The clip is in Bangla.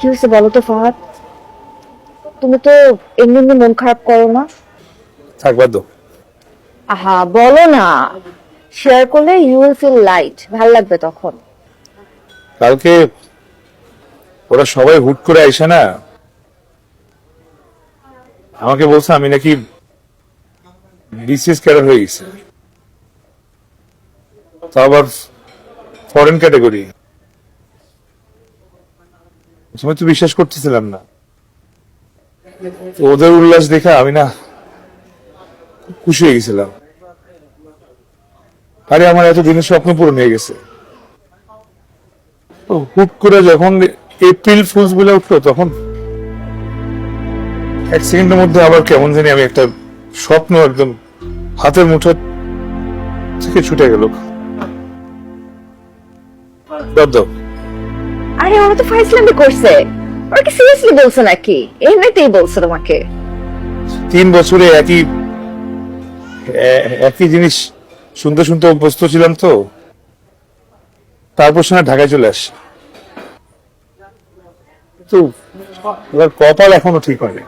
কি হয়েছে বলো তো ফাহাদ? তুমি তো এমনি এমনি মন খারাপ করো না। থাক বাদ দাও। আহা বলো না। শেয়ার করলে ইউ উইল ফিল লাইট ভালো লাগবে তখন। কালকে ওরা সবাই হুট করে আইসে না? আমাকে বলছে আমি নাকি বিসিএস ক্যাডার হয়ে গেছে। তা আবার ফরেন ক্যাটাগরি সময় তো বিশ্বাস করতেছিলাম না। ওদের উল্লাস দেখা আমি না খুশি হয়ে গেছিলাম। আরে, আমার এত দিনের স্বপ্ন পূরণ হয়ে গেছে। হুট করে যখন এপ্রিল ফুলস বলে উঠল, তখন এক সেকেন্ডের মধ্যে আবার কেমন জানি আমি একটা স্বপ্ন একদম হাতের মুঠো থেকে ছুটে গেল। দাও। আরে, ওরা তো ফাইসলামি করছে। ওরা কি সিরিয়াসলি বলছে নাকি? এমনিতেই বলছে তোমাকে। তিন বছরে একই একই জিনিস শুনতে শুনতে অভ্যস্ত ছিলাম তো। তারপর শোনা ঢাকায় চলে আসি। তো কপাল এখনও ঠিক হয়নি।